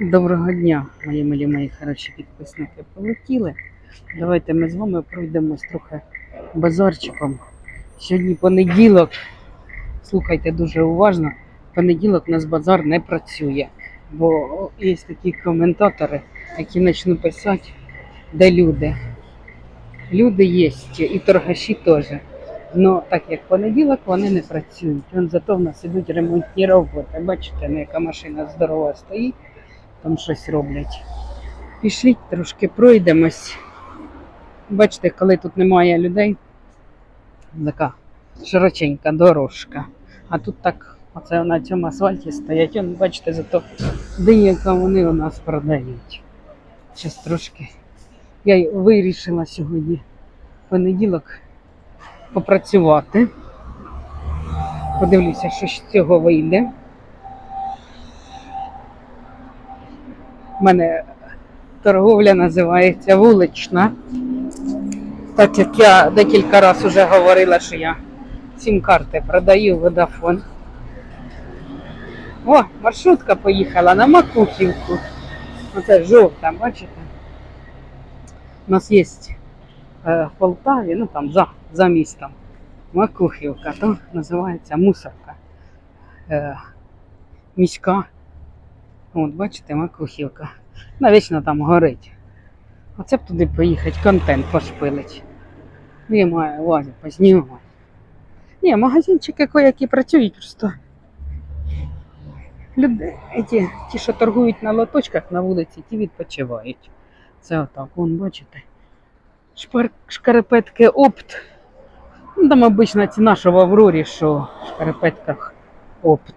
Доброго дня, мої милі мої хороші підписники. Полетіли. Давайте ми з вами пройдемось трохи базарчиком. Сьогодні понеділок. Слухайте дуже уважно. Понеділок у нас базар не працює. Бо є такі коментатори, які почнуть писати, де люди. Люди є, і торгаші теж. Ну, так як понеділок вони не працюють. Зато в нас ідуть ремонтні роботи. Бачите, яка машина здорова стоїть там щось роблять. Пішліть трошки пройдемось. Бачите, коли тут немає людей, така широченька дорожка. А тут так, оце на цьому асфальті стоять. Вон, бачите, зато деяка вони у нас продають. Зараз трошки. Я вирішила сьогодні понеділок попрацювати. Подивлюся, що з цього вийде. У мене торговля називається вулична. Так як я декілька разів вже говорила, що я сім-карти продаю Водафон. О, маршрутка поїхала на Макухівку. Оце жовта, бачите? У нас є е, в Полтаві, ну там за, за містом, Макухівка, то називається мусорка. Е, міська От, бачите, макухівка. Навічно там горить. Оце б туди поїхати, контент пошпилить. Я маю увазі познімати. Ні, магазинчики які працюють просто. Люди, ті, ті, що торгують на лоточках на вулиці, ті відпочивають. Це отак, вон, бачите. Шпар... Шкарпетки опт. Ну, там обична ціна, що в Аврорі, що в шкарпетках опт.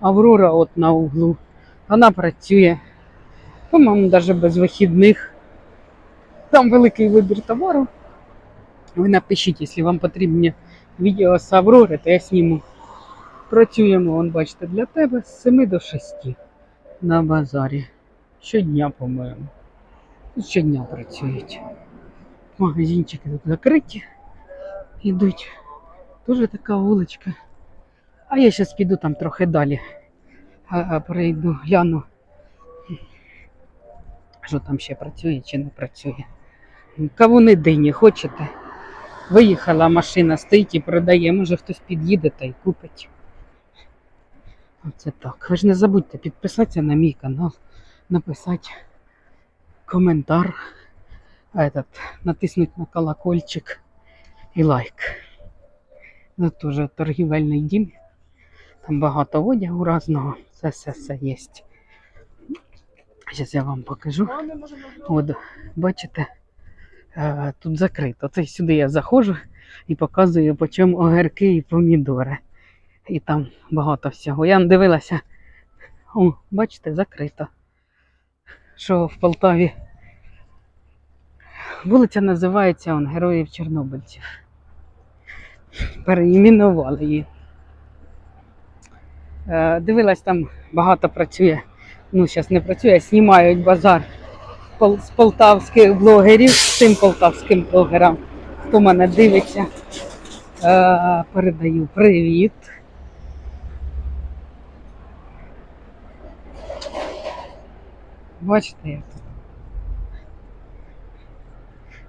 Аврора от на углу. Вона працює, по-моєму, навіть без вихідних. Там великий вибір товару. Ви напишіть, якщо вам потрібні відео з Аврори, то я зніму. Працюємо, вон, бачите, для тебе з 7 до 6 на базарі. Щодня, по-моєму. Щодня працюють. Магазинчики тут закриті. Ідуть. Дуже така вуличка. А я зараз піду там трохи далі. А, а, Прийду, гляну. Що там ще працює чи не працює. Кавуни дині хочете? Виїхала машина, стоїть і продає. Може хтось під'їде та й купить. Оце так. Ви ж не забудьте підписатися на мій канал, написати коментар, а этот, натиснути на колокольчик і лайк. Це теж торгівельний дім. Багато одягу разного. Це все все є. Зараз я вам покажу. От, бачите, е, тут закрито. Це сюди я заходжу і показую, по чому огірки і помідори. І там багато всього. Я дивилася. О, бачите, закрито. Що в Полтаві. Вулиця називається он, Героїв Чорнобильців. Переіменували її. Е, Дивилась, там багато працює. Ну, зараз не працює, знімають базар з полтавських блогерів, цим полтавським блогерам. Хто мене дивиться, е, передаю привіт. Бачите, як тут.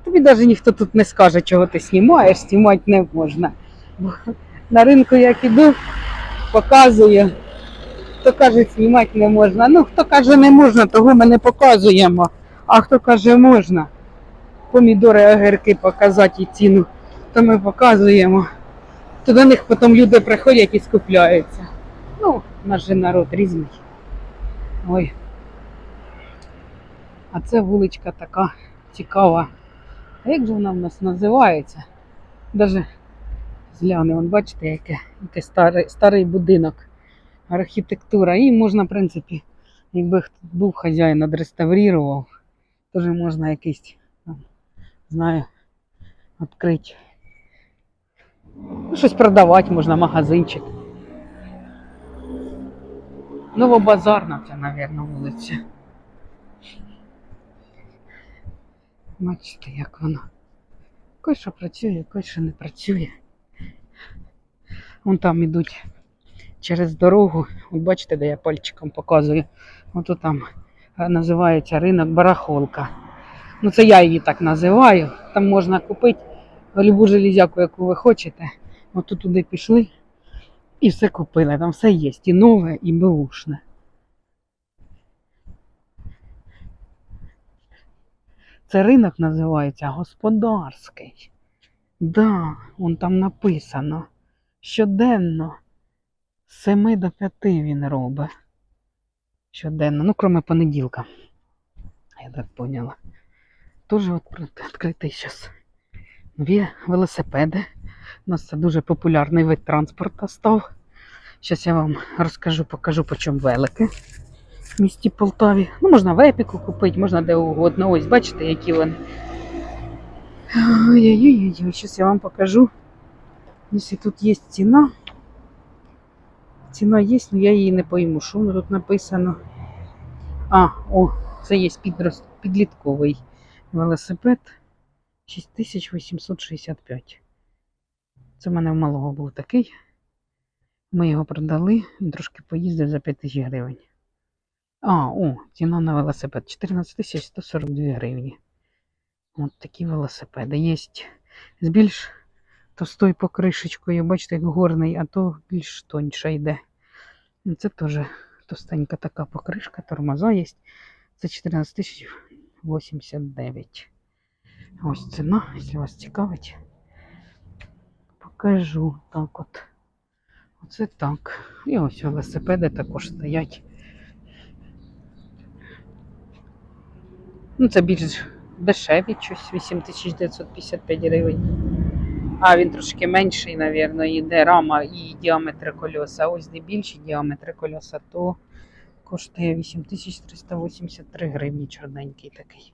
Тобі навіть ніхто тут не скаже, чого ти знімаєш, знімати не можна. Бо на ринку як іду, показую. Хто каже, знімати не можна. Ну, хто каже, не можна, того ми не показуємо. А хто каже, можна. Помідори, огірки показати і ціну, то ми показуємо. То до них потім люди приходять і скупляються. Ну, у нас же народ різний. Ой. А це вуличка така цікава. А як же вона в нас називається? Даже згляне, вон бачите, яке, яке старий, старий будинок архітектура. І можна, в принципі, якби був хазяїн, відреставрував, теж можна якийсь, там, знаю, відкрити. Ну, щось продавати можна, магазинчик. Новобазарна це, мабуть, вулиця. Бачите, як воно. Кой що працює, кой що не працює. Вон там ідуть через дорогу. От бачите, де я пальчиком показую. Ото там е, називається ринок Барахолка. Ну, це я її так називаю. Там можна купити любу железяку, яку ви хочете. От тут туди пішли і все купили. Там все є. І нове, і беушне. Це ринок називається господарський. Да, вон там написано. Щоденно 7 до 5 він робить. Щоденно, ну, кроме понеділка. Я так поняла. От відкритий зараз. Нові велосипеди. У нас це дуже популярний вид транспорту став. Зараз я вам розкажу, покажу, по чому велики в місті Полтаві. Ну, можна в епіку купити, можна де угодно. Ось, бачите, які вони. Ой-ой-ой, зараз я вам покажу. Якщо тут є ціна. Ціна є, але я її не пойму. Що воно тут написано? А, о, це є підрост, підлітковий велосипед 6865. Це в мене в малого був такий. Ми його продали, він трошки поїздив за 5 тисяч гривень. А, о, ціна на велосипед 14 142 гривні. От такі велосипеди. Є з більш товстою покришечкою, бачите, як горний, а то більш тоньша йде. Ну, Це теж товстенька така покришка, тормоза є. Це 14 89. Ось ціна, якщо вас цікавить. Покажу так от. Оце так. І ось велосипеди також стоять. Ну, це більш дешеві щось, 8955 гривень. А він трошки менший, мабуть, йде рама і діаметр кольоса. Ось де більші діаметри кольоса, то коштує 8383 гривні чорненький такий.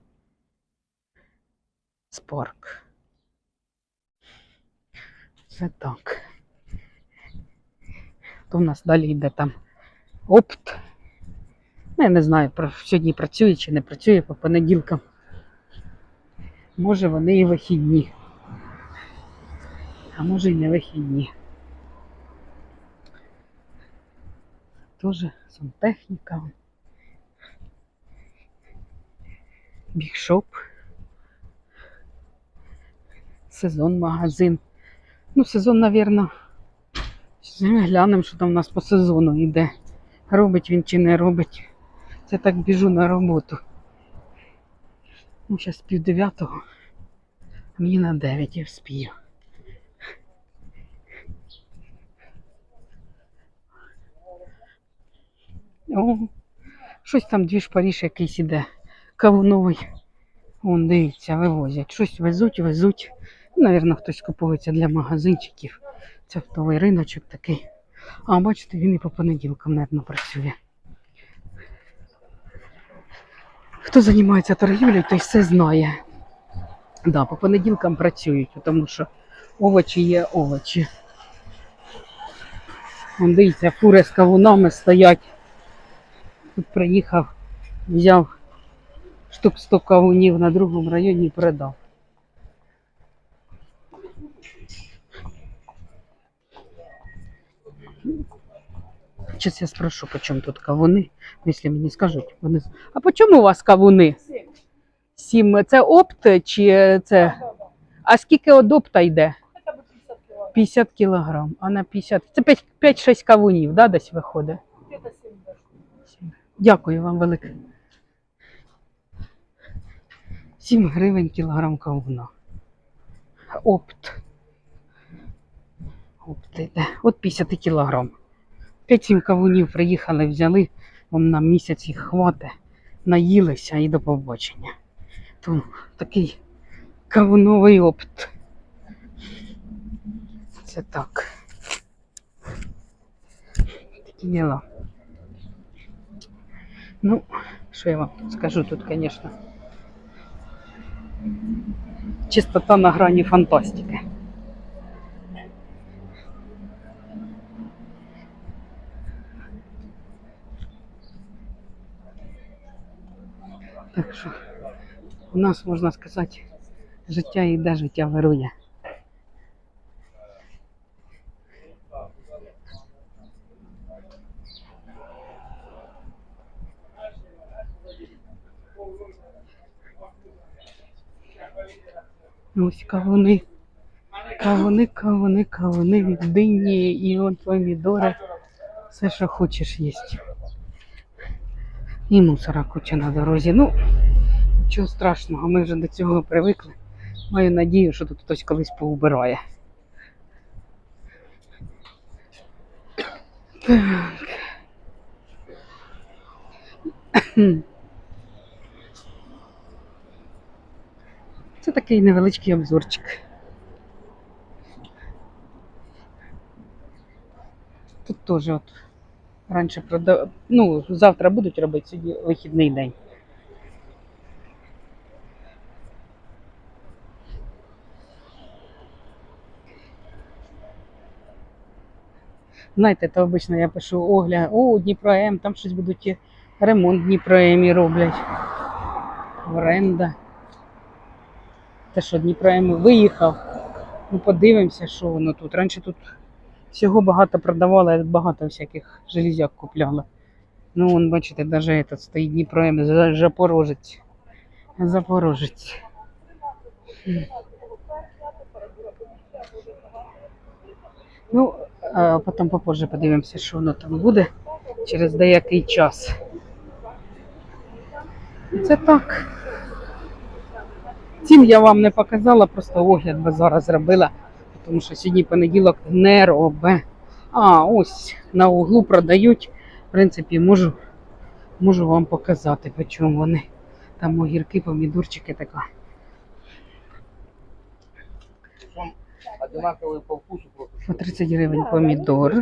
Спарк. Це так. То в нас далі йде там опт. Ну, я не знаю, сьогодні працює чи не працює по понеділкам. Може вони і вихідні. А може і не вихідні. Тоже сантехніка. Бігшоп. Сезон магазин. Ну, сезон, мабуть, глянемо, що там у нас по сезону йде. Робить він чи не робить. Це так біжу на роботу. Ну, зараз пів дев'ятого. Мені на дев'ять я вспію. О, щось там дві шпаріш якийсь іде. Кавуновий. Вон, дивіться, вивозять. Щось везуть, везуть. Навірно, хтось купується для магазинчиків. Це оптовий риночок такий. А, бачите, він і по понеділкам, мабуть, працює. Хто займається торгівлею, той все знає. Да, по понеділкам працюють, тому що овочі є овочі. Вон, дивіться, фури з кавунами стоять. Тут приїхав, взяв штук 100 кавунів на другому районі і продав. Сейчас я спрошу, по чому тут кавуни, якщо мені скажуть. Вони... А по чому у вас кавуни? Сім. Це опт чи це? А скільки от опта йде? 50 кілограм. А на 50. Це 5-6 кавунів, да, десь виходить? Дякую вам велике. 7 гривень кілограм кавуна. Опт. Опт йде. От 50 кілограм. 5-7 кавунів приїхали, взяли, вам на місяць їх хватить, наїлися і до побачення. То такий кавуновий опт. Це так. Такі діла. Ну, що я вам тут скажу тут, звісно. Чистота на грані фантастики. Так що у нас, можна сказати, життя йде, життя вирує. Ось кавуни. Кавуни, кавуни, кавуни, дині і от помідори. Все, що хочеш їсти. І мусора куча на дорозі. Ну, нічого страшного, ми вже до цього привикли. Маю надію, що тут хтось колись поубирає. Так. Це такий невеличкий обзорчик. Тут теж от раніше продав... Ну, завтра будуть робити, сьогодні вихідний день. Знаєте, то обично я пишу огляд, о, Дніпро М, там щось будуть ремонт Дніпро Емі роблять. Оренда. Те, що Дніпро М виїхав. Ну, подивимося, що воно тут. Раніше тут всього багато продавали, багато всяких железяк купляла. Ну, вон, бачите, навіть этот стоїть Дніпро М, Запорожець. Запорожець. Ну, а потім попозже подивимося, що воно там буде через деякий час. Це так. Цін я вам не показала, просто огляд базара зробила, тому що сьогодні понеділок не робе. А, ось на углу продають. В принципі, можу, можу вам показати, по чому вони. Там огірки, помідорчики така. По 30 гривень помідор.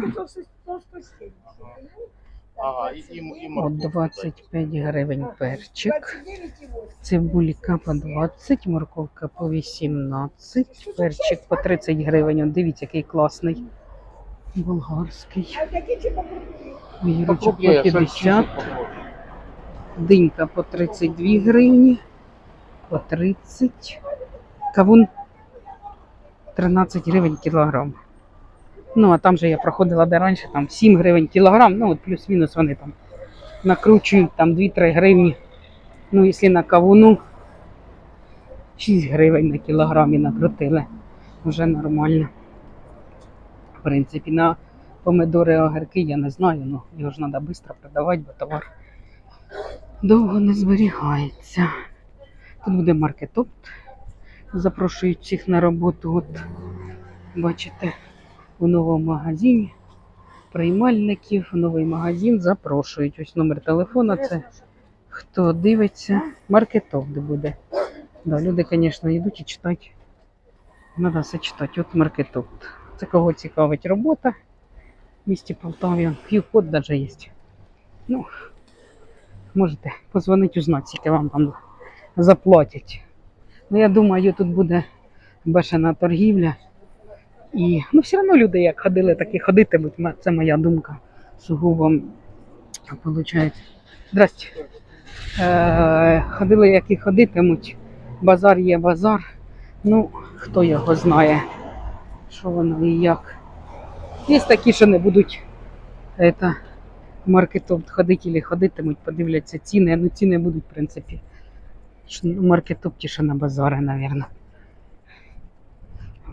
Ага, и По морковку, 25 гривень перчик. Цибулька по 20, морковка по 18, перчик по 30 гривень. От дивіться, який класний. Болгарський. кстати. По 50, динька по 32 гривні, по 30. Кавун 13 гривень кілограм. Ну, а там же я проходила де раніше, там 7 гривень кілограм, ну от плюс-мінус вони там накручують там 2-3 гривні. Ну, якщо на кавуну 6 гривень на кілограмі накрутили. Вже нормально. В принципі, на помидори огірки я не знаю, ну його ж треба швидко продавати, бо товар довго не зберігається. Тут буде маркетопт. Запрошують всіх на роботу. От бачите, у новому магазині. Приймальників, новий магазин запрошують. Ось номер телефона. Це хто дивиться, маркетопт буде. Да, люди, звісно, йдуть і читають. Треба все читати. От маркетопт. Це кого цікавить робота в місті Полтаві. Пів-код навіть є. Ну, можете позвонити, узнати, скільки вам там заплатять. Ну, я думаю, тут буде бешена торгівля. І ну, все одно люди, як ходили, так і ходитимуть. Це моя думка. Сугубо виходить. Здрасте. Е, ходили, як і ходитимуть. Базар є базар. Ну, хто його знає, що воно і як. Є такі, що не будуть это, маркетопт ходити ходитимуть, подивляться ціни. Ну, ціни будуть, в принципі, маркетопті, що на базари, мабуть.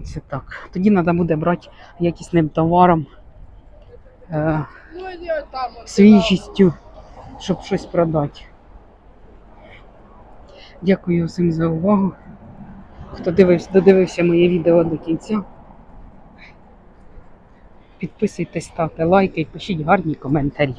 Це так. Тоді треба буде брати якісним товаром, е, свіжістю, щоб щось продати. Дякую всім за увагу. Хто дивився, додивився моє відео до кінця. Підписуйтесь, ставте лайки і пишіть гарні коментарі.